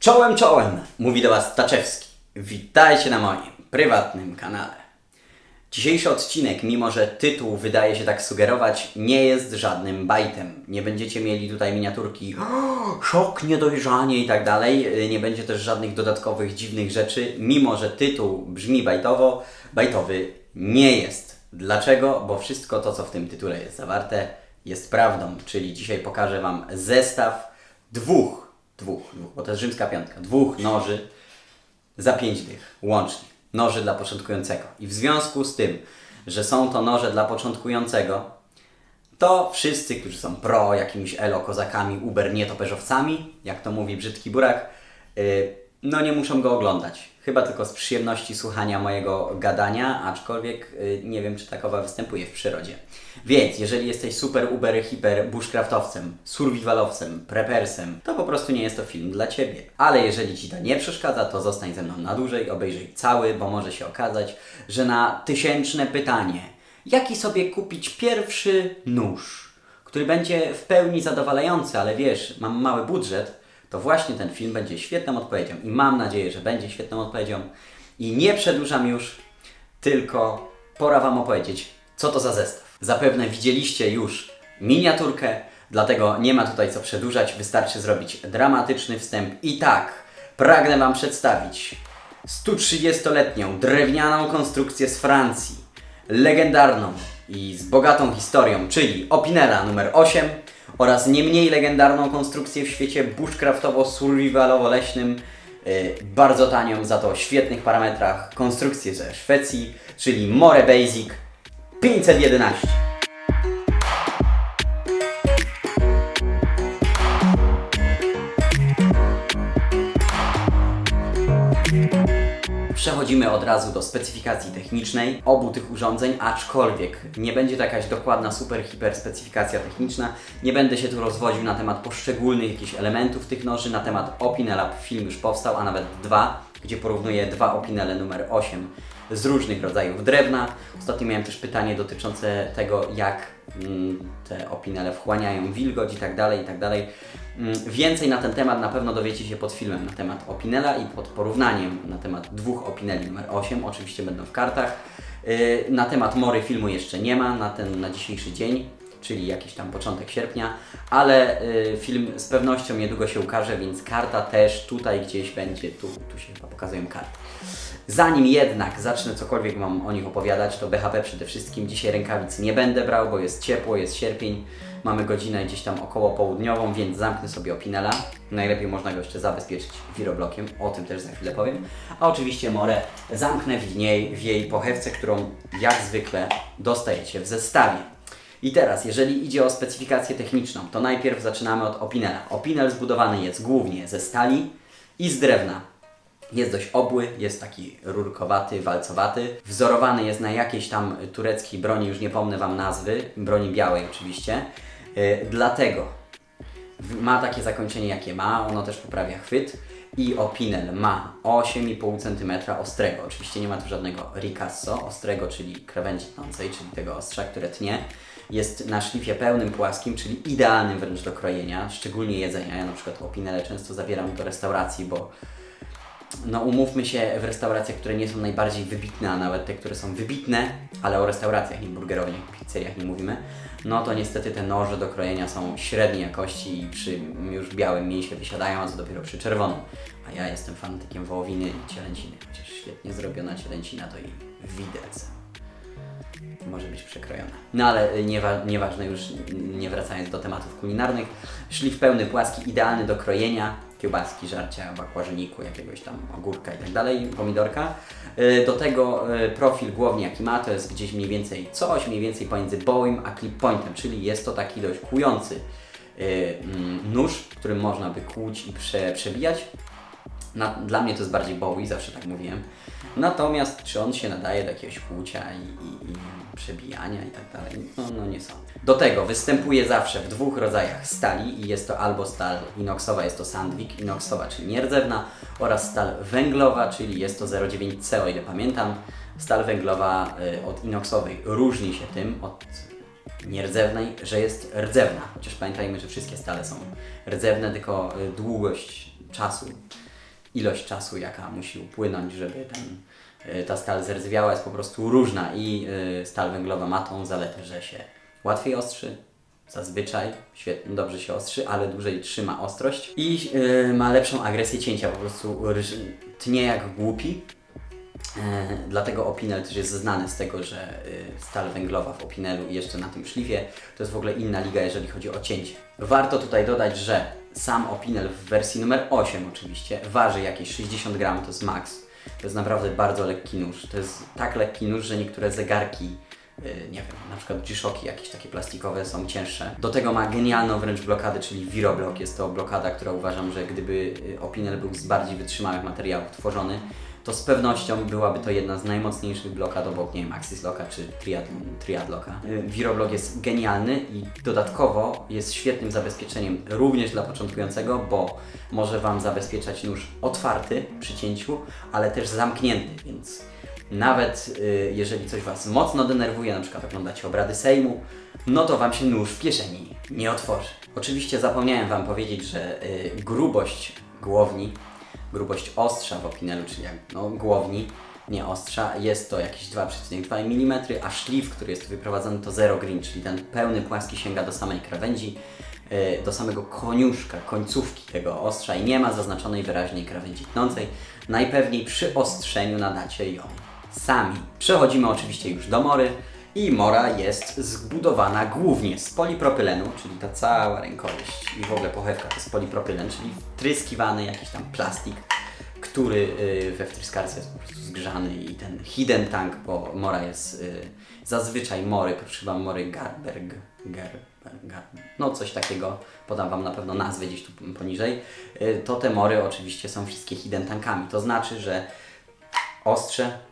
Czołem, czołem, mówi do Was Staczewski. Witajcie na moim prywatnym kanale. Dzisiejszy odcinek, mimo że tytuł wydaje się tak sugerować, nie jest żadnym bajtem. Nie będziecie mieli tutaj miniaturki "O, szok, niedojrzanie i tak dalej. Nie będzie też żadnych dodatkowych dziwnych rzeczy, mimo że tytuł brzmi bajtowo, bajtowy nie jest. Dlaczego? Bo wszystko to, co w tym tytule jest zawarte, jest prawdą. Czyli dzisiaj pokażę Wam zestaw dwóch, dwóch, dwóch, bo to jest rzymska piątka, dwóch noży za 5 dych łącznie. Noży dla początkującego. I w związku z tym, że są to noże dla początkującego, to wszyscy, którzy są pro, jakimiś elo, kozakami, uber, nietoperzowcami, jak to mówi brzydki burak, yy, no nie muszą go oglądać. Chyba tylko z przyjemności słuchania mojego gadania, aczkolwiek yy, nie wiem, czy takowa występuje w przyrodzie. Więc jeżeli jesteś super, uber, hiper, bushcraftowcem, survivalowcem, prepersem, to po prostu nie jest to film dla Ciebie. Ale jeżeli Ci to nie przeszkadza, to zostań ze mną na dłużej, obejrzyj cały, bo może się okazać, że na tysięczne pytanie, jaki sobie kupić pierwszy nóż, który będzie w pełni zadowalający, ale wiesz, mam mały budżet, to właśnie ten film będzie świetną odpowiedzią i mam nadzieję, że będzie świetną odpowiedzią. I nie przedłużam już, tylko pora Wam opowiedzieć, co to za zestaw. Zapewne widzieliście już miniaturkę, dlatego nie ma tutaj co przedłużać, wystarczy zrobić dramatyczny wstęp. I tak, pragnę Wam przedstawić 130-letnią drewnianą konstrukcję z Francji, legendarną i z bogatą historią, czyli Opinela numer 8 oraz nie mniej legendarną konstrukcję w świecie bushcraftowo-survivalowo-leśnym, yy, bardzo tanią, za to świetnych parametrach konstrukcję ze Szwecji, czyli More Basic 511. Przechodzimy od razu do specyfikacji technicznej obu tych urządzeń, aczkolwiek nie będzie to jakaś dokładna, super, hiper specyfikacja techniczna. Nie będę się tu rozwodził na temat poszczególnych jakichś elementów tych noży, na temat Opinela film już powstał, a nawet dwa, gdzie porównuję dwa Opinele numer 8 z różnych rodzajów drewna. Ostatnio miałem też pytanie dotyczące tego, jak te opinele wchłaniają wilgoć i tak dalej, i tak dalej. Mm, Więcej na ten temat na pewno dowiecie się pod filmem na temat opinela i pod porównaniem na temat dwóch opineli numer 8. Oczywiście będą w kartach. Yy, Na temat mory filmu jeszcze nie ma na ten na dzisiejszy dzień, czyli jakiś tam początek sierpnia, ale yy, film z pewnością niedługo się ukaże, więc karta też tutaj gdzieś będzie, tu, tu się chyba pokazują karty. Zanim jednak zacznę cokolwiek Wam o nich opowiadać, to BHP przede wszystkim. Dzisiaj rękawic nie będę brał, bo jest ciepło, jest sierpień. Mamy godzinę gdzieś tam około południową, więc zamknę sobie opinela. Najlepiej można go jeszcze zabezpieczyć wiroblokiem, o tym też za chwilę powiem. A oczywiście morę zamknę w niej, w jej pochewce, którą jak zwykle dostajecie w zestawie. I teraz, jeżeli idzie o specyfikację techniczną, to najpierw zaczynamy od opinela. Opinel zbudowany jest głównie ze stali i z drewna. Jest dość obły, jest taki rurkowaty, walcowaty. Wzorowany jest na jakiejś tam tureckiej broni, już nie pomnę Wam nazwy, broni białej oczywiście. Yy, dlatego ma takie zakończenie jakie ma, ono też poprawia chwyt i opinel ma 8,5 cm ostrego. Oczywiście nie ma tu żadnego ricasso ostrego, czyli krawędzi tnącej, czyli tego ostrza, które tnie. Jest na szlifie pełnym, płaskim, czyli idealnym wręcz do krojenia, szczególnie jedzenia. Ja na przykład opinele często zabieram do restauracji, bo no umówmy się, w restauracjach, które nie są najbardziej wybitne, a nawet te, które są wybitne, ale o restauracjach, nie burgerowniach, pizzeriach nie mówimy, no to niestety te noże do krojenia są średniej jakości i przy już białym mięsie wysiadają, a co dopiero przy czerwonym. A ja jestem fanatykiem wołowiny i cielęciny, chociaż świetnie zrobiona cielęcina to i w widelce może być przekrojona. No ale y, niewa- nieważne już, nie wracając do tematów kulinarnych. Szlif pełny, płaski, idealny do krojenia. Kiełbaski, żarcia, bakłażeniku, jakiegoś tam ogórka i tak dalej, pomidorka. Y, Do tego y, profil głowni jaki ma, to jest gdzieś mniej więcej coś, mniej więcej pomiędzy bowiem a clip pointem, czyli jest to taki dość kłujący y, mm, nóż, którym można by kłuć i prze, przebijać. Na, dla mnie to jest bardziej Bowie, zawsze tak mówiłem. Natomiast czy on się nadaje do jakiegoś kłucia i, i, i przebijania i tak dalej? No, no nie są. Do tego występuje zawsze w dwóch rodzajach stali i jest to albo stal inoxowa, jest to Sandvik inoxowa, czyli nierdzewna oraz stal węglowa, czyli jest to 0,9C o ile pamiętam. Stal węglowa y, od inoxowej różni się tym od nierdzewnej, że jest rdzewna. Chociaż pamiętajmy, że wszystkie stale są rdzewne, tylko y, długość czasu ilość czasu, jaka musi upłynąć, żeby ten, ta stal zerdzewiała jest po prostu różna i y, stal węglowa ma tą zaletę, że się łatwiej ostrzy, zazwyczaj świetnie, dobrze się ostrzy, ale dłużej trzyma ostrość i y, ma lepszą agresję cięcia, po prostu tnie jak głupi. E, dlatego Opinel też jest znany z tego, że y, stal węglowa w Opinelu i jeszcze na tym szlifie to jest w ogóle inna liga, jeżeli chodzi o cięcie. Warto tutaj dodać, że sam Opinel w wersji numer 8 oczywiście waży jakieś 60 gram, to jest max. To jest naprawdę bardzo lekki nóż. To jest tak lekki nóż, że niektóre zegarki y, nie wiem, na przykład G-Shocki jakieś takie plastikowe są cięższe. Do tego ma genialną wręcz blokadę, czyli Viroblock. Jest to blokada, która uważam, że gdyby y, Opinel był z bardziej wytrzymałych materiałów tworzony, to z pewnością byłaby to jedna z najmocniejszych blokad obok, nie wiem, Axis Locka czy Triad, Triadlocka. Y, Viroblock jest genialny i dodatkowo jest świetnym zabezpieczeniem również dla początkującego, bo może Wam zabezpieczać nóż otwarty przy cięciu, ale też zamknięty, więc nawet y, jeżeli coś Was mocno denerwuje, na przykład oglądacie obrady Sejmu, no to Wam się nóż w kieszeni nie otworzy. Oczywiście zapomniałem Wam powiedzieć, że y, grubość głowni, grubość ostrza w opinelu, czyli jak, no, głowni, nie ostrza, jest to jakieś 2,2 mm, a szlif, który jest wyprowadzony to 0 green, czyli ten pełny płaski sięga do samej krawędzi, y, do samego koniuszka, końcówki tego ostrza i nie ma zaznaczonej wyraźnej krawędzi tnącej. Najpewniej przy ostrzeniu nadacie ją sami. Przechodzimy oczywiście już do mory i mora jest zbudowana głównie z polipropylenu, czyli ta cała rękojeść i w ogóle pochewka to jest polipropylen, czyli wtryskiwany jakiś tam plastik, który y, we wtryskarce jest po prostu zgrzany i ten hidden tank, bo mora jest y, zazwyczaj mory, chyba mory Garberg, Gerber, no coś takiego, podam Wam na pewno nazwę gdzieś tu poniżej, y, to te mory oczywiście są wszystkie hidden tankami, to znaczy, że ostrze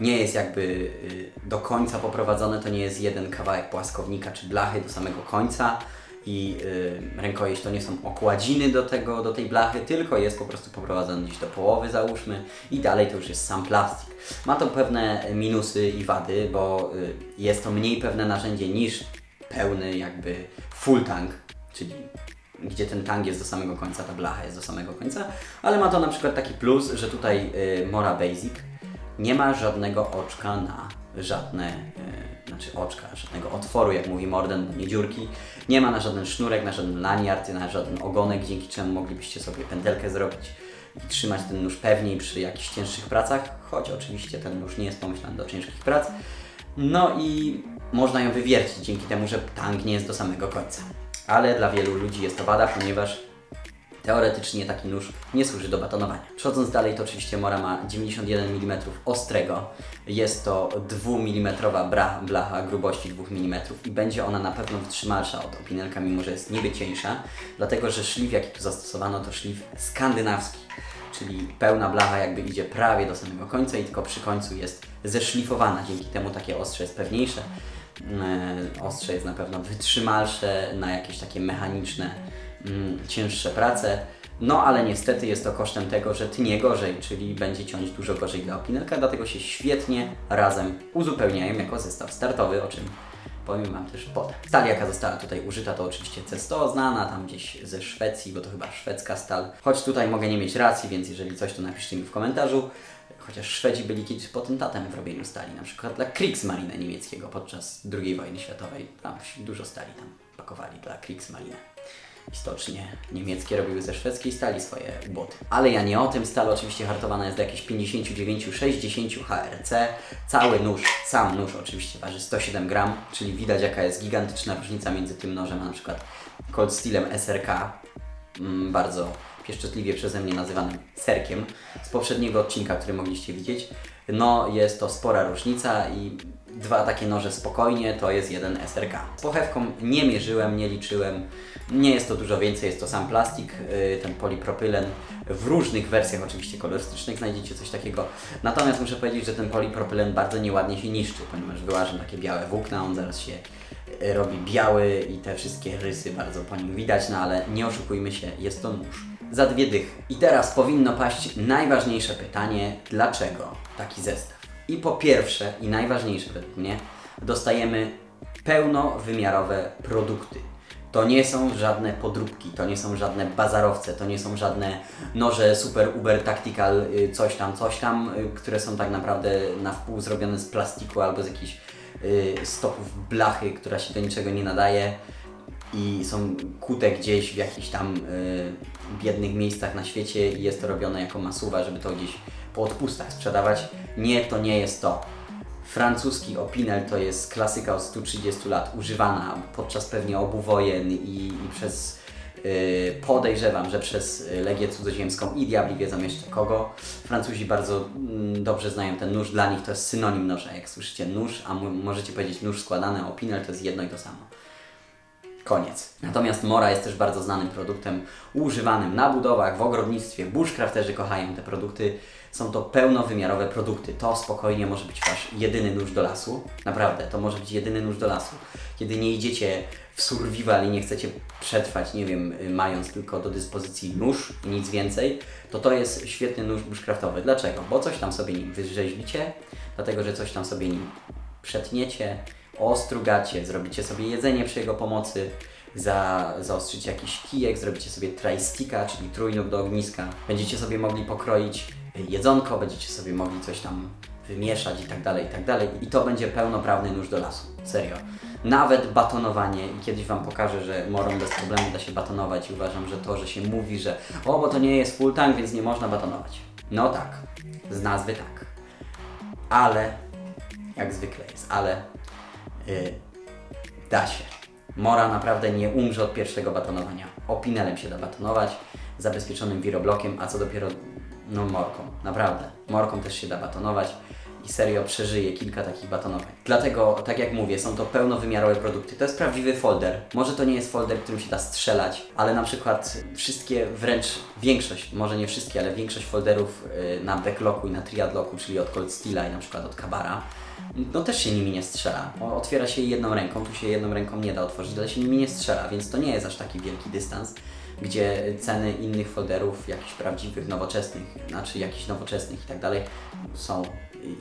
nie jest jakby y, do końca poprowadzone, to nie jest jeden kawałek płaskownika czy blachy do samego końca i y, rękojeść to nie są okładziny do, tego, do tej blachy, tylko jest po prostu poprowadzone gdzieś do połowy załóżmy i dalej to już jest sam plastik. Ma to pewne minusy i wady, bo y, jest to mniej pewne narzędzie niż pełny jakby full tank, czyli gdzie ten tank jest do samego końca, ta blacha jest do samego końca, ale ma to na przykład taki plus, że tutaj Mora Basic nie ma żadnego oczka na żadne, e, znaczy oczka, żadnego otworu, jak mówi Morden, nie dziurki. Nie ma na żaden sznurek, na żaden laniard, na żaden ogonek, dzięki czemu moglibyście sobie pętelkę zrobić i trzymać ten nóż pewniej przy jakichś cięższych pracach, choć oczywiście ten nóż nie jest pomyślany do ciężkich prac. No i można ją wywiercić dzięki temu, że tang nie jest do samego końca. Ale dla wielu ludzi jest to wada, ponieważ Teoretycznie taki nóż nie służy do batonowania. Przechodząc dalej, to oczywiście Mora ma 91 mm ostrego. Jest to 2 mm bra, blacha grubości 2 mm i będzie ona na pewno wytrzymalsza od opinelka, mimo że jest niby cieńsza, dlatego że szlif, jaki tu zastosowano, to szlif skandynawski. Czyli pełna blacha jakby idzie prawie do samego końca i tylko przy końcu jest zeszlifowana. Dzięki temu takie ostrze jest pewniejsze. Yy, Ostrze jest na pewno wytrzymalsze na jakieś takie mechaniczne cięższe prace. No ale niestety jest to kosztem tego, że tnie gorzej, czyli będzie ciąć dużo gorzej dla opinelka, dlatego się świetnie razem uzupełniają jako zestaw startowy, o czym powiem Wam też potem. Stal jaka została tutaj użyta to oczywiście C100, znana tam gdzieś ze Szwecji, bo to chyba szwedzka stal. Choć tutaj mogę nie mieć racji, więc jeżeli coś to napiszcie mi w komentarzu. Chociaż Szwedzi byli kiedyś potentatem w robieniu stali, na przykład dla Kriegsmarine niemieckiego podczas II wojny światowej. Tam dużo stali tam pakowali dla Kriegsmarine istocznie niemieckie robiły ze szwedzkiej stali swoje boty. Ale ja nie o tym. Stal oczywiście hartowana jest do jakieś 59-60 HRC. Cały nóż, sam nóż oczywiście waży 107 gram, czyli widać jaka jest gigantyczna różnica między tym nożem a na przykład Cold Steelem SRK. Mm, bardzo pieszczotliwie przeze mnie nazywanym serkiem z poprzedniego odcinka, który mogliście widzieć. No, jest to spora różnica i dwa takie noże spokojnie to jest jeden SRK. Z pochewką nie mierzyłem, nie liczyłem. Nie jest to dużo więcej, jest to sam plastik, yy, ten polipropylen. W różnych wersjach oczywiście kolorystycznych znajdziecie coś takiego. Natomiast muszę powiedzieć, że ten polipropylen bardzo nieładnie się niszczy, ponieważ wyłażą takie białe włókna, on zaraz się yy, robi biały i te wszystkie rysy bardzo po nim widać, no ale nie oszukujmy się, jest to nóż za dwie dychy. I teraz powinno paść najważniejsze pytanie, dlaczego taki zestaw? I po pierwsze, i najważniejsze według mnie, dostajemy pełnowymiarowe produkty. To nie są żadne podróbki, to nie są żadne bazarowce, to nie są żadne noże super uber tactical y, coś tam, coś tam, y, które są tak naprawdę na wpół zrobione z plastiku albo z jakichś y, stopów blachy, która się do niczego nie nadaje i są kute gdzieś w jakichś tam biednych miejscach na świecie i jest to robione jako masuwa, żeby to gdzieś po odpustach sprzedawać. Nie, to nie jest to. Francuski Opinel to jest klasyka od 130 lat, używana podczas pewnie obu wojen i, i przez y, podejrzewam, że przez Legię Cudzoziemską i diabli wiedzą jeszcze kogo. Francuzi bardzo mm, dobrze znają ten nóż, dla nich to jest synonim noża. Jak słyszycie nóż, a możecie powiedzieć nóż składany, Opinel to jest jedno i to samo. Koniec. Natomiast Mora jest też bardzo znanym produktem używanym na budowach, w ogrodnictwie. Bushcrafterzy kochają te produkty. Są to pełnowymiarowe produkty. To spokojnie może być Wasz jedyny nóż do lasu. Naprawdę, to może być jedyny nóż do lasu. Kiedy nie idziecie w survival i nie chcecie przetrwać, nie wiem, y, mając tylko do dyspozycji nóż i nic więcej, to to jest świetny nóż bushcraftowy. Dlaczego? Bo coś tam sobie nim wyrzeźbicie, dlatego że coś tam sobie nim przetniecie, ostrugacie, zrobicie sobie jedzenie przy jego pomocy, za, zaostrzycie jakiś kijek, zrobicie sobie tristicka, czyli trójnóg do ogniska. Będziecie sobie mogli pokroić jedzonko, będziecie sobie mogli coś tam wymieszać i tak dalej, i tak dalej. I to będzie pełnoprawny nóż do lasu. Serio. Nawet batonowanie, i kiedyś Wam pokażę, że morą bez problemu da się batonować i uważam, że to, że się mówi, że o, bo to nie jest full tank, więc nie można batonować. No tak, z nazwy tak. Ale, jak zwykle jest, ale yy, da się. Mora naprawdę nie umrze od pierwszego batonowania. Opinelem się da batonować, zabezpieczonym wiroblokiem, a co dopiero no morką. Naprawdę. Morką też się da batonować i serio przeżyje kilka takich batonowań. Dlatego, tak jak mówię, są to pełnowymiarowe produkty. To jest prawdziwy folder. Może to nie jest folder, którym się da strzelać, ale na przykład wszystkie, wręcz większość, może nie wszystkie, ale większość folderów y, na backlocku i na triadlocku, czyli od Cold Steela i na przykład od Kabara, no też się nimi nie strzela. Otwiera się je jedną ręką, tu się jedną ręką nie da otworzyć, ale się nimi nie strzela, więc to nie jest aż taki wielki dystans, gdzie ceny innych folderów, jakichś prawdziwych, nowoczesnych, znaczy jakichś nowoczesnych i tak dalej, są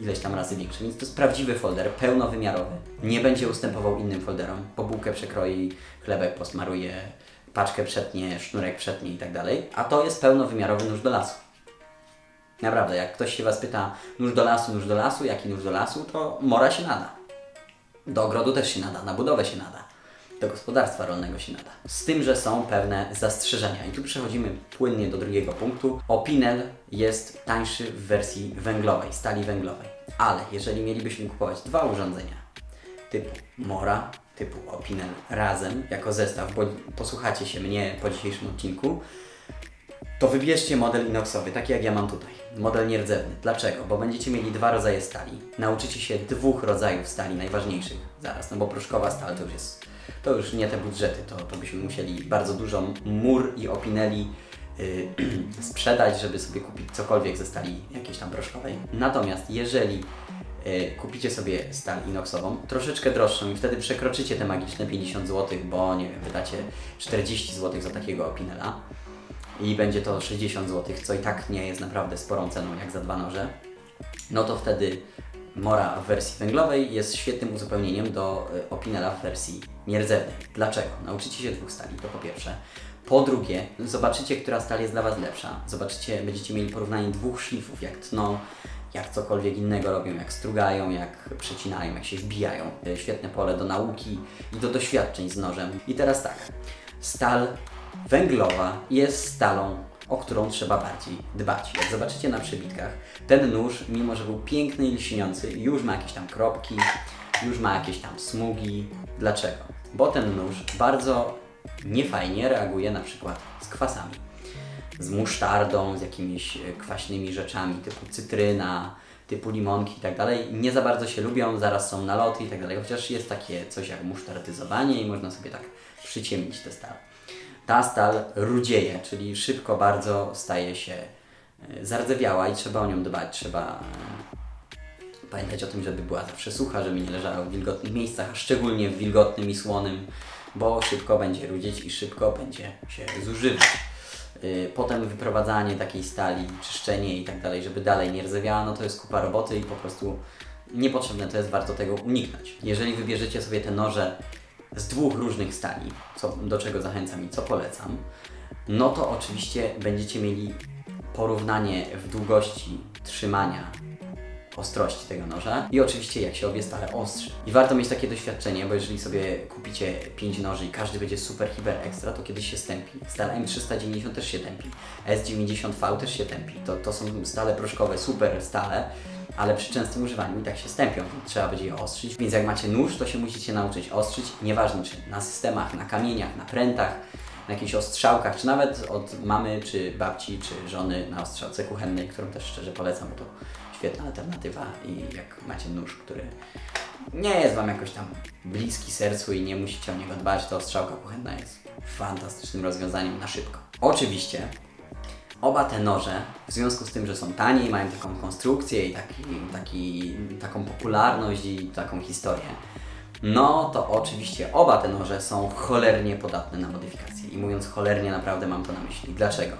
ileś tam razy większe. Więc to jest prawdziwy folder, pełnowymiarowy. Nie będzie ustępował innym folderom. Po bułkę przekroi, chlebek posmaruje, paczkę przetnie, sznurek przetnie i tak dalej. A to jest pełnowymiarowy nóż do lasu. Naprawdę, jak ktoś się Was pyta, nóż do lasu, nóż do lasu, jaki nóż do lasu, to mora się nada. Do ogrodu też się nada, na budowę się nada. Do gospodarstwa rolnego się nada. Z tym, że są pewne zastrzeżenia. I tu przechodzimy płynnie do drugiego punktu. Opinel jest tańszy w wersji węglowej, stali węglowej. Ale jeżeli mielibyśmy kupować dwa urządzenia typu Mora, typu Opinel razem, jako zestaw, bo posłuchacie się mnie po dzisiejszym odcinku, to wybierzcie model inoxowy, taki jak ja mam tutaj. Model nierdzewny. Dlaczego? Bo będziecie mieli dwa rodzaje stali. Nauczycie się dwóch rodzajów stali najważniejszych zaraz, no bo proszkowa stal to już jest, to już nie te budżety, to, to byśmy musieli bardzo dużo mur i opineli yy, sprzedać, żeby sobie kupić cokolwiek ze stali jakiejś tam proszkowej. Natomiast jeżeli yy, kupicie sobie stal inoxową, troszeczkę droższą i wtedy przekroczycie te magiczne 50 zł, bo nie wiem, wydacie 40 zł za takiego opinela, i będzie to 60 zł, co i tak nie jest naprawdę sporą ceną jak za dwa noże, no to wtedy Mora w wersji węglowej jest świetnym uzupełnieniem do y, Opinela w wersji nierdzewnej. Dlaczego? Nauczycie się dwóch stali, to po pierwsze. Po drugie, zobaczycie, która stal jest dla Was lepsza. Zobaczycie, będziecie mieli porównanie dwóch szlifów, jak tną, jak cokolwiek innego robią, jak strugają, jak przecinają, jak się wbijają. Y, Świetne pole do nauki i do doświadczeń z nożem. I teraz tak, stal węglowa jest stalą, o którą trzeba bardziej dbać. Jak zobaczycie na przebitkach, ten nóż, mimo że był piękny i lśniący, już ma jakieś tam kropki, już ma jakieś tam smugi. Dlaczego? Bo ten nóż bardzo niefajnie reaguje na przykład z kwasami. Z musztardą, z jakimiś e, kwaśnymi rzeczami typu cytryna, typu limonki i tak dalej. Nie za bardzo się lubią, zaraz są naloty i tak dalej, chociaż jest takie coś jak musztardyzowanie i można sobie tak przyciemnić te stale. Ta stal rudzieje, czyli szybko bardzo staje się e, zardzewiała i trzeba o nią dbać. Trzeba e, pamiętać o tym, żeby była zawsze sucha, żeby nie leżała w wilgotnych miejscach, a szczególnie w wilgotnym i słonym, bo szybko będzie rudzieć i szybko będzie się zużywać. Y, Potem wyprowadzanie takiej stali, czyszczenie i tak dalej, żeby dalej nie rdzewiała, no to jest kupa roboty i po prostu niepotrzebne to jest, warto tego uniknąć. Jeżeli wybierzecie sobie te noże z dwóch różnych stali, co, do czego zachęcam i co polecam, no to oczywiście będziecie mieli porównanie w długości trzymania ostrości tego noża i oczywiście jak się obie stale ostrzy. I warto mieć takie doświadczenie, bo jeżeli sobie kupicie 5 noży i każdy będzie super, hiper, ekstra, to kiedyś się stępi. Stal M390 też się tępi, S90V też się tępi. To, to są stale proszkowe, super stale, ale przy częstym używaniu i tak się stępią, trzeba będzie je ostrzyć. Więc jak macie nóż, to się musicie nauczyć ostrzyć, nieważne czy na systemach, na kamieniach, na prętach, na jakichś ostrzałkach, czy nawet od mamy, czy babci, czy żony na ostrzałce kuchennej, którą też szczerze polecam, bo to świetna alternatywa i jak macie nóż, który nie jest Wam jakoś tam bliski sercu i nie musicie o niego dbać, to ostrzałka kuchenna jest fantastycznym rozwiązaniem na szybko. Oczywiście Oba te noże, w związku z tym, że są tanie i mają taką konstrukcję i taki, taki, taką popularność i taką historię, no to oczywiście oba te noże są cholernie podatne na modyfikacje. I mówiąc cholernie, naprawdę mam to na myśli. Dlaczego?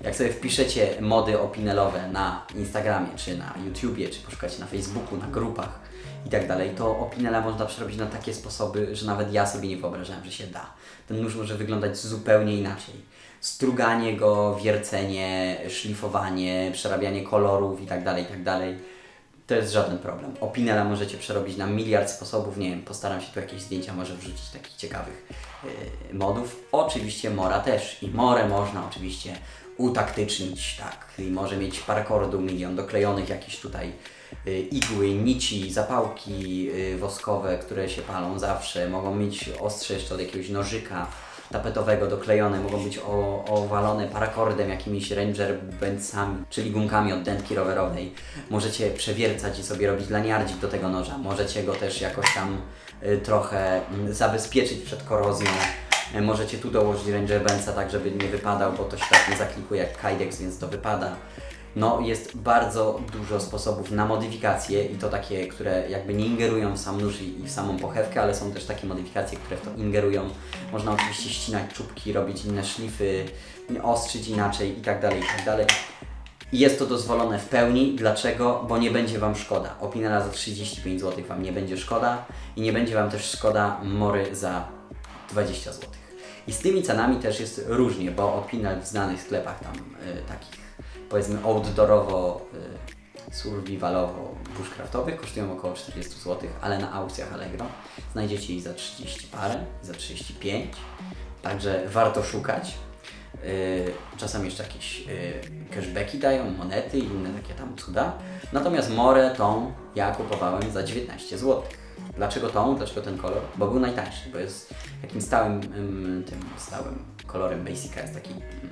Jak sobie wpiszecie mody opinelowe na Instagramie, czy na YouTubie, czy poszukacie na Facebooku, na grupach i tak dalej, to opinela można przerobić na takie sposoby, że nawet ja sobie nie wyobrażałem, że się da. Ten nóż może wyglądać zupełnie inaczej struganie go, wiercenie, szlifowanie, przerabianie kolorów i tak dalej, i tak. To jest żaden problem. Opinela możecie przerobić na miliard sposobów. Nie wiem, postaram się tu jakieś zdjęcia może wrzucić takich ciekawych yy, modów. Oczywiście Mora też. I Morę można oczywiście utaktycznić, tak. I może mieć parakordu milion doklejonych jakichś tutaj yy, igły, nici, zapałki yy, woskowe, które się palą zawsze. Mogą mieć ostrze jeszcze od jakiegoś nożyka tapetowego doklejone, mogą być o, owalone parakordem, jakimiś ranger bendsami, czyli gumkami od dętki rowerowej. Możecie przewiercać i sobie robić laniardzik do tego noża. Możecie go też jakoś tam y, trochę y, zabezpieczyć przed korozją. Y, Możecie tu dołożyć ranger bendsa tak, żeby nie wypadał, bo to się tak nie zaklikuje jak Kydex, więc to wypada. No, jest bardzo dużo sposobów na modyfikacje i to takie, które jakby nie ingerują w sam nóż i w samą pochewkę, ale są też takie modyfikacje, które w to ingerują. Można oczywiście ścinać czubki, robić inne szlify, ostrzyć inaczej i tak dalej, i tak dalej. Jest to dozwolone w pełni. Dlaczego? Bo nie będzie Wam szkoda. Opinela za 35 zł Wam nie będzie szkoda i nie będzie Wam też szkoda Mory za 20 zł. I z tymi cenami też jest różnie, bo Opinel w znanych sklepach tam y, takich powiedzmy outdoorowo, y, survivalowo, bushcraftowych kosztują około 40 zł, ale na aukcjach Allegro znajdziecie ich za 30 parę, za 35, także warto szukać. Y, Czasem jeszcze jakieś y, cashbacki dają, monety i inne takie tam cuda. Natomiast Morę tą ja kupowałem za 19 zł. Dlaczego tą? Dlaczego ten kolor? Bo był najtańszy, bo jest takim stałym, ym, tym stałym kolorem Basica, jest taki ym,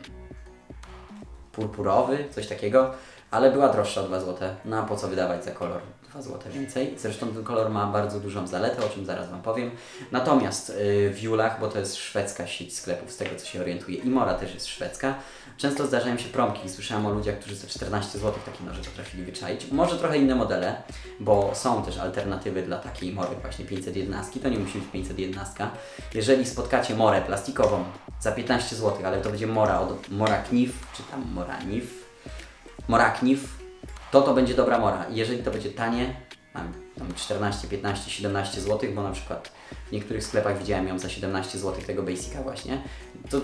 purpurowy, coś takiego, ale była droższa o 2 zł. No a po co wydawać za kolor 2 zł więcej? Zresztą ten kolor ma bardzo dużą zaletę, o czym zaraz Wam powiem. Natomiast yy, w Julach, bo to jest szwedzka sieć sklepów, z tego co się orientuję, i Mora też jest szwedzka, często zdarzają się promki. Słyszałem o ludziach, którzy za 14 zł takie noże potrafili wyczaić. Może trochę inne modele, bo są też alternatywy dla takiej Mory właśnie 511, to nie musi być 511. Jeżeli spotkacie Morę plastikową za 15 zł, ale to będzie Mora od Mora Knif, czy tam Mora Nif, Morakniw, to to będzie dobra mora. Jeżeli to będzie tanie, tam 14, 15, 17 zł, bo na przykład w niektórych sklepach widziałem ją za 17 zł tego Basica właśnie, to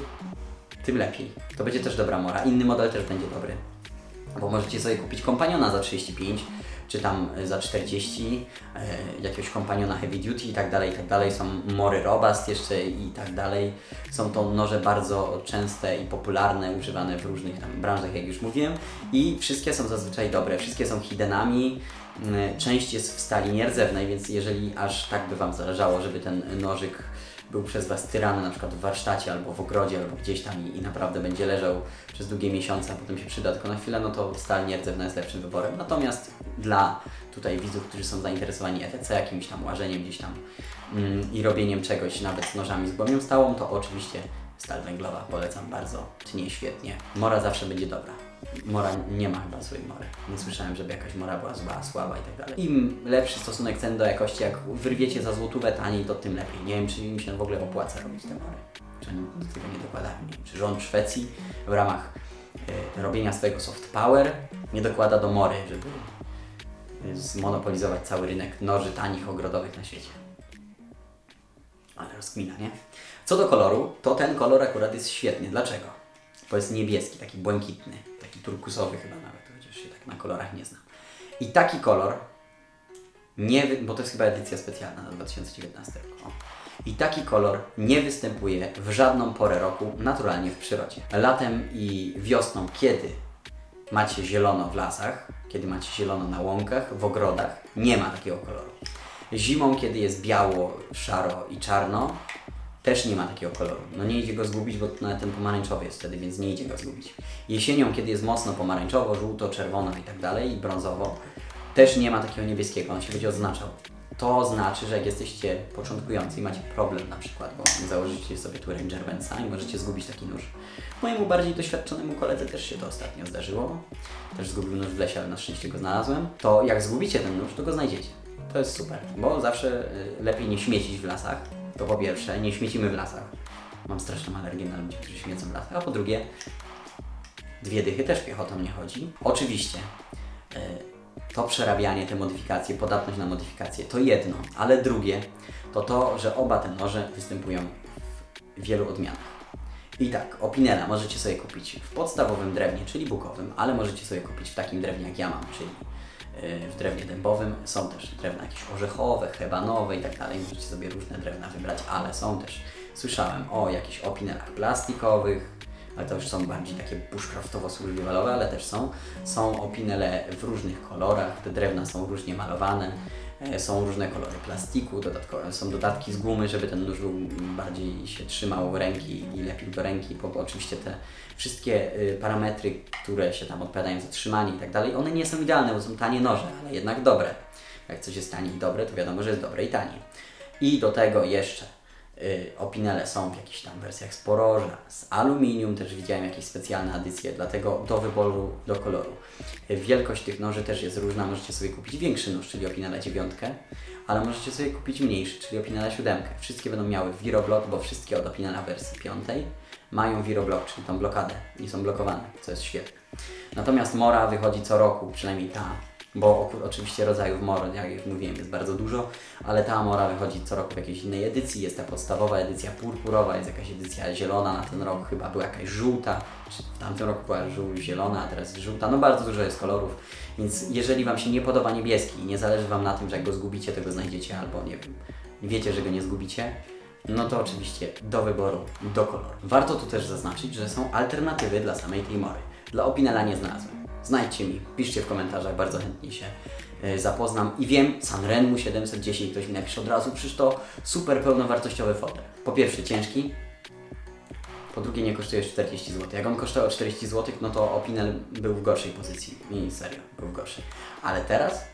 tym lepiej. To będzie też dobra mora. Inny model też będzie dobry. Bo możecie sobie kupić kompaniona za 35, czy tam za 40, e, jakiegoś kompaniona heavy duty i tak dalej, i tak dalej. Są mory robust jeszcze i tak dalej. Są to noże bardzo częste i popularne, używane w różnych tam branżach, jak już mówiłem. I wszystkie są zazwyczaj dobre. Wszystkie są hiddenami. Mm, Część jest w stali nierdzewnej, więc jeżeli aż tak by Wam zależało, żeby ten nożyk był przez Was tyrany na przykład w warsztacie albo w ogrodzie albo gdzieś tam i, i naprawdę będzie leżał przez długie miesiące, a potem się przyda tylko na chwilę, no to stal nierdzewna jest lepszym wyborem. Natomiast dla tutaj widzów, którzy są zainteresowani ETC, jakimś tam łażeniem gdzieś tam mm, i robieniem czegoś nawet z nożami z głębią stałą, to oczywiście stal węglowa polecam bardzo, tnie świetnie. Mora zawsze będzie dobra. Mora nie ma chyba złej mory. Nie słyszałem, żeby jakaś mora była zła, słaba i tak dalej. Im lepszy stosunek cen do jakości, jak wyrwiecie za złotówę taniej, to tym lepiej. Nie wiem, czy im się w ogóle opłaca robić te mory. Czy oni do tego nie dokładają. Nie wiem, czy rząd Szwecji w ramach e, robienia swojego soft power nie dokłada do mory, żeby e, zmonopolizować cały rynek noży tanich ogrodowych na świecie. Ale rozkmina, nie? Co do koloru, to ten kolor akurat jest świetny. Dlaczego? Bo jest niebieski, taki błękitny, turkusowy chyba nawet, chociaż się tak na kolorach nie znam. I taki kolor, nie, bo to jest chyba edycja specjalna na 2019 roku. O. I taki kolor nie występuje w żadną porę roku naturalnie w przyrodzie. Latem i wiosną, kiedy macie zielono w lasach, kiedy macie zielono na łąkach, w ogrodach, nie ma takiego koloru. Zimą, kiedy jest biało, szaro i czarno, też nie ma takiego koloru. No nie idzie go zgubić, bo nawet ten pomarańczowy jest wtedy, więc nie idzie go zgubić. Jesienią, kiedy jest mocno pomarańczowo, żółto, czerwono i tak dalej, i brązowo, też nie ma takiego niebieskiego, on się będzie odznaczał. To znaczy, że jak jesteście początkujący i macie problem na przykład, bo założycie sobie tu Ranger Bensa i możecie zgubić taki nóż. Mojemu bardziej doświadczonemu koledze też się to ostatnio zdarzyło. Też zgubił nóż w lesie, ale na szczęście go znalazłem. To jak zgubicie ten nóż, to go znajdziecie. To jest super, bo zawsze y, lepiej nie śmiecić w lasach. To po pierwsze, nie śmiecimy w lasach. Mam straszną alergię na ludzi, którzy śmiecą w lasach. A po drugie, dwie dychy też piechotą nie chodzi. Oczywiście, y, to przerabianie, te modyfikacje, podatność na modyfikacje to jedno, ale drugie to to, że oba te noże występują w wielu odmianach. I tak, Opinela możecie sobie kupić w podstawowym drewnie, czyli bukowym, ale możecie sobie kupić w takim drewnie jak ja mam, czyli w drewnie dębowym. Są też drewna jakieś orzechowe, hebanowe i tak dalej. Możecie sobie różne drewna wybrać, ale są też, słyszałem o jakichś opinelach plastikowych, ale to już są bardziej takie bushcraftowo survivalowe, ale też są. Są opinele w różnych kolorach, te drewna są różnie malowane, są różne kolory plastiku, dodatkowe, są dodatki z gumy, żeby ten nóż był bardziej się trzymał ręki i lepił do ręki, bo oczywiście te wszystkie y, parametry, które się tam odpowiadają za trzymanie i tak dalej, one nie są idealne, bo są tanie noże, ale jednak dobre. Jak coś jest tanie i dobre, to wiadomo, że jest dobre i tanie. I do tego jeszcze y, opinele są w jakichś tam wersjach z poroża, z aluminium, też widziałem jakieś specjalne edycje, dlatego do wyboru, do koloru. Wielkość tych noży też jest różna, możecie sobie kupić większy nóż, czyli opinele dziewiątkę, ale możecie sobie kupić mniejszy, czyli opinele siódemkę. Wszystkie będą miały wiroblock, bo wszystkie od opinela wersji piątej mają wiroblock, czyli tą blokadę i są blokowane, co jest świetne. Natomiast Mora wychodzi co roku, przynajmniej ta, bo oczywiście rodzajów Mor, jak już mówiłem, jest bardzo dużo, ale ta Mora wychodzi co roku w jakiejś innej edycji. Jest ta podstawowa edycja purpurowa, jest jakaś edycja zielona, na ten rok chyba była jakaś żółta, czy w tamtym roku była żół, zielona, a teraz żółta. No bardzo dużo jest kolorów, więc jeżeli Wam się nie podoba niebieski i nie zależy Wam na tym, że jak go zgubicie, to go znajdziecie, albo nie wiem, wiecie, że go nie zgubicie, no to oczywiście do wyboru, do koloru. Warto tu też zaznaczyć, że są alternatywy dla samej tej mory. Dla Opinela nie znalazłem. Znajdźcie mi, piszcie w komentarzach, bardzo chętnie się y, zapoznam. I wiem, Sanrenmu 710, ktoś mi napisze od razu, przecież to super pełnowartościowy fotel. Po pierwsze ciężki, po drugie nie kosztuje 40 zł. Jak on kosztował 40 zł, no to Opinel był w gorszej pozycji. I serio, był w gorszej. Ale teraz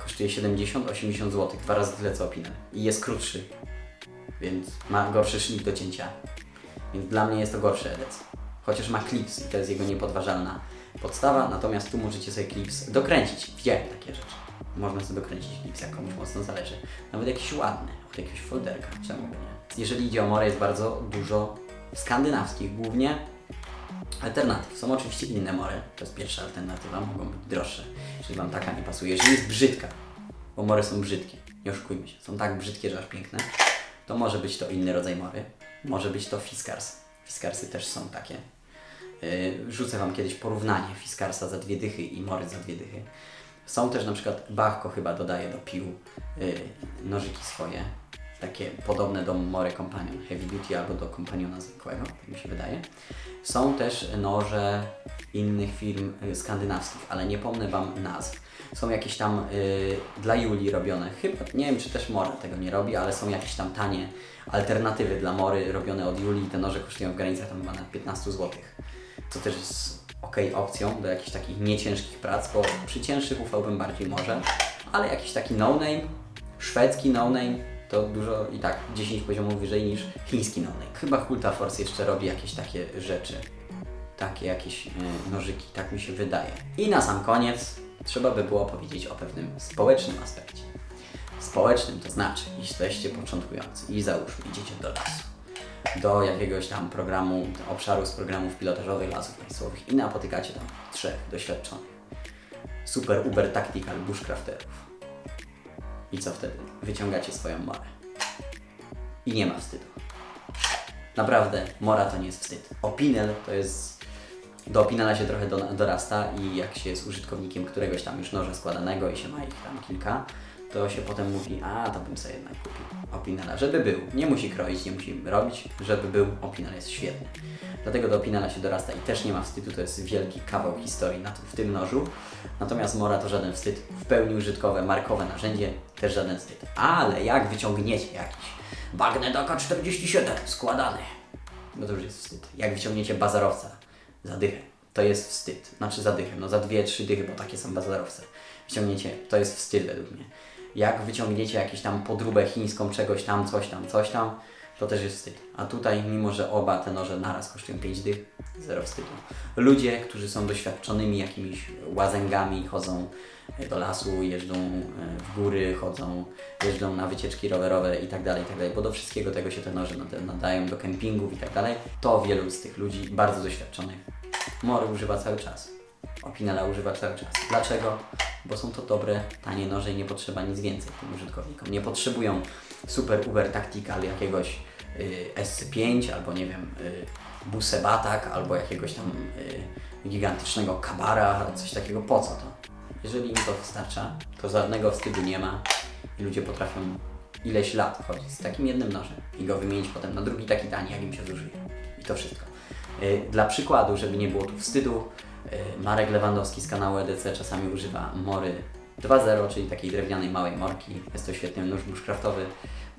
kosztuje 70-80 zł, dwa razy tyle co Opinel. I jest krótszy, więc ma gorszy szlik do cięcia. Więc dla mnie jest to gorszy edec. Chociaż ma klips i to jest jego niepodważalna podstawa, natomiast tu możecie sobie klips dokręcić. Widziałem takie rzeczy. Można sobie dokręcić klips, jak komuś mocno zależy. Nawet jakiś ładny, od jakiegoś folderka, czemu by nie. Jeżeli idzie o morę, jest bardzo dużo skandynawskich głównie alternatyw. Są oczywiście inne mory, to jest pierwsza alternatywa, mogą być droższe, jeżeli Wam taka nie pasuje. Jeżeli jest brzydka, bo mory są brzydkie, nie oszukujmy się, są tak brzydkie, że aż piękne, to może być to inny rodzaj mory. Może być to Fiskars. Fiskarsy też są takie. Yy, Rzucę Wam kiedyś porównanie Fiskarsa za dwie dychy i mory za dwie dychy. Są też na przykład, Bachko chyba dodaje do pił yy, nożyki swoje, takie podobne do Mory Companion Heavy Duty albo do Companiona zwykłego, tak mi się wydaje. Są też noże innych firm y, skandynawskich, ale nie pomnę Wam nazw. Są jakieś tam y, dla Julii robione, chyba, nie wiem czy też Mora tego nie robi, ale są jakieś tam tanie alternatywy dla Mory robione od Julii. Te noże kosztują w granicach tam chyba na 15 zł, co też jest ok opcją do jakichś takich nieciężkich prac, bo przy cięższych ufałbym bardziej może, ale jakiś taki no-name, szwedzki no-name, to dużo i tak 10 poziomów wyżej niż chiński no-name. Chyba Hulta Force jeszcze robi jakieś takie rzeczy, takie jakieś y, nożyki, tak mi się wydaje. I na sam koniec trzeba by było powiedzieć o pewnym społecznym aspekcie. Społecznym to znaczy, jesteście początkujący i załóżmy, idziecie do lasu, do jakiegoś tam programu, obszaru z programów pilotażowych lasów państwowych i napotykacie tam trzech doświadczonych, super uber tactical bushcrafterów. I co wtedy? Wyciągacie swoją morę. i nie ma wstydu. Naprawdę, mora to nie jest wstyd. Opinel to jest. Do opinela się trochę do, dorasta i jak się jest użytkownikiem któregoś tam już noża składanego i się ma ich tam kilka, to się potem mówi, a to bym sobie jednak kupił opinela, żeby był. Nie musi kroić, nie musi robić, żeby był. Opinel jest świetny. Dlatego do opinela się dorasta i też nie ma wstydu, to jest wielki kawał historii na, w tym nożu. Natomiast mora to żaden wstyd, w pełni użytkowe, markowe narzędzie, też żaden wstyd. Ale jak wyciągniecie jakiś bagnet AK-47 składany, no to już jest wstyd. Jak wyciągniecie bazarowca za dychę, to jest wstyd. Znaczy za dychę, no za dwie, trzy dychy, bo takie są bazarowce. Wyciągniecie, to jest wstyd według mnie. Jak wyciągniecie jakąś tam podróbę chińską, czegoś tam, coś tam, coś tam, to też jest wstyd. A tutaj, mimo że oba te noże naraz kosztują 5 dych, zero wstydu. Ludzie, którzy są doświadczonymi jakimiś łazęgami, chodzą do lasu, jeżdżą e, w góry, chodzą, jeżdżą na wycieczki rowerowe i tak dalej, tak dalej, bo do wszystkiego tego się te noże nada- nadają, do kempingów i tak dalej, to wielu z tych ludzi, bardzo doświadczonych, mory używa cały czas. Opinela używa cały czas. Dlaczego? Bo są to dobre, tanie noże i nie potrzeba nic więcej tym użytkownikom. Nie potrzebują super uber tactical jakiegoś y, SC5 albo nie wiem, y, Busebatak albo jakiegoś tam y, gigantycznego kabara, coś takiego. Po co to? Jeżeli im to wystarcza, to żadnego wstydu nie ma i ludzie potrafią ileś lat chodzić z takim jednym nożem i go wymienić potem na drugi taki tani, jak im się zużyje. I to wszystko. Y, Dla przykładu, żeby nie było tu wstydu, Marek Lewandowski z kanału EDC czasami używa Mory 2.0, czyli takiej drewnianej małej morki. Jest to świetny nóż bushcraftowy.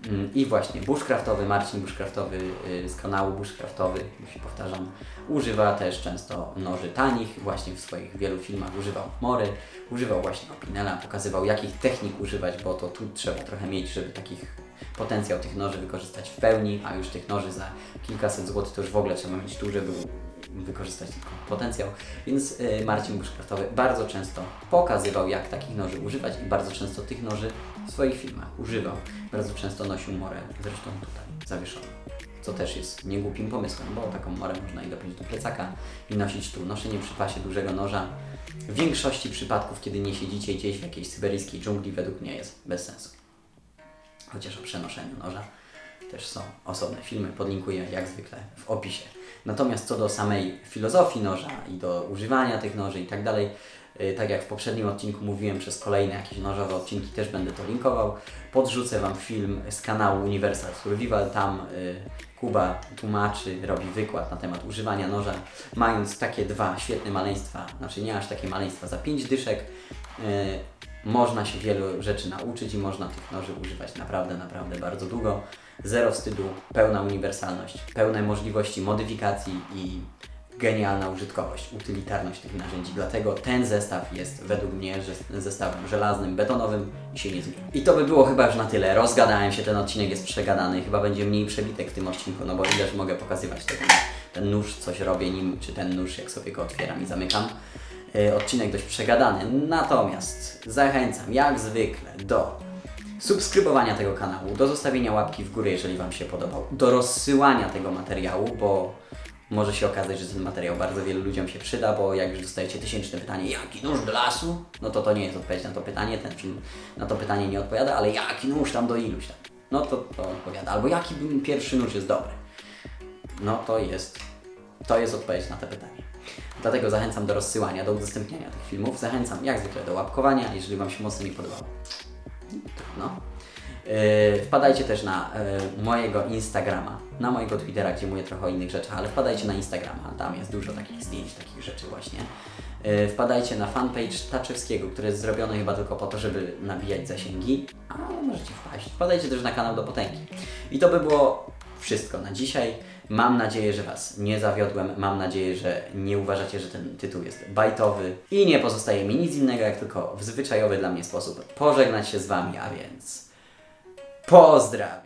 Mm, I właśnie bushcraftowy, Marcin bushcraftowy y, z kanału bushcraftowy, już się powtarzam, używa też często noży tanich, właśnie w swoich wielu filmach używał mory, używał właśnie opinela, pokazywał jakich technik używać, bo to tu trzeba trochę mieć, żeby takich potencjał tych noży wykorzystać w pełni, a już tych noży za kilkaset złotych to już w ogóle trzeba mieć tu, żeby wykorzystać tylko potencjał. Więc y, Marcin Bushcraftowy bardzo często pokazywał, jak takich noży używać i bardzo często tych noży w swoich filmach używał. Bardzo często nosił morę, zresztą tutaj zawieszoną. Co też jest niegłupim pomysłem, bo taką morę można i dopiąć do plecaka i nosić tu. Noszenie przy pasie dużego noża w większości przypadków, kiedy nie siedzicie gdzieś w jakiejś syberyjskiej dżungli, według mnie jest bez sensu. Chociaż o przenoszeniu noża też są osobne filmy, podlinkuję jak zwykle w opisie. Natomiast co do samej filozofii noża i do używania tych noży i tak dalej, y, tak jak w poprzednim odcinku mówiłem, przez kolejne jakieś nożowe odcinki też będę to linkował. Podrzucę Wam film z kanału Universal Survival, tam y, Kuba tłumaczy, robi wykład na temat używania noża, mając takie dwa świetne maleństwa, znaczy nie aż takie maleństwa, za pięć dyszek, y, można się wielu rzeczy nauczyć i można tych noży używać naprawdę, naprawdę bardzo długo. Zero wstydu, pełna uniwersalność, pełne możliwości modyfikacji i genialna użytkowość, utylitarność tych narzędzi. Dlatego ten zestaw jest według mnie zestawem żelaznym, betonowym i się nie zmieni. I to by było chyba już na tyle. Rozgadałem się, ten odcinek jest przegadany. Chyba będzie mniej przebitek w tym odcinku, no bo ileż mogę pokazywać tego. Ten nóż, coś robię nim, czy ten nóż, jak sobie go otwieram i zamykam. E, odcinek dość przegadany. Natomiast zachęcam jak zwykle do subskrybowania tego kanału, do zostawienia łapki w górę, jeżeli Wam się podobał, do rozsyłania tego materiału, bo może się okazać, że ten materiał bardzo wielu ludziom się przyda, bo jak już dostajecie tysięczne pytanie, jaki nóż do lasu? No to to nie jest odpowiedź na to pytanie, ten film na to pytanie nie odpowiada, ale jaki nóż tam do iluś tam? No to to odpowiada. Albo jaki pierwszy nóż jest dobry? No to jest, to jest odpowiedź na to pytanie. Dlatego zachęcam do rozsyłania, do udostępniania tych filmów. Zachęcam jak zwykle do łapkowania, jeżeli Wam się mocno nie podobało. Trudno. Yy, wpadajcie też na yy, mojego Instagrama, na mojego Twittera, gdzie mówię trochę o innych rzeczach, ale wpadajcie na Instagrama, tam jest dużo takich zdjęć, takich rzeczy właśnie. Yy, wpadajcie na fanpage Taczewskiego, który jest zrobiony chyba tylko po to, żeby nabijać zasięgi, ale możecie wpaść. Wpadajcie też na kanał do Potęgi. I to by było wszystko na dzisiaj. Mam nadzieję, że Was nie zawiodłem. Mam nadzieję, że nie uważacie, że ten tytuł jest bajtowy. I nie pozostaje mi nic innego, jak tylko w zwyczajowy dla mnie sposób pożegnać się z Wami, a więc pozdrawiam!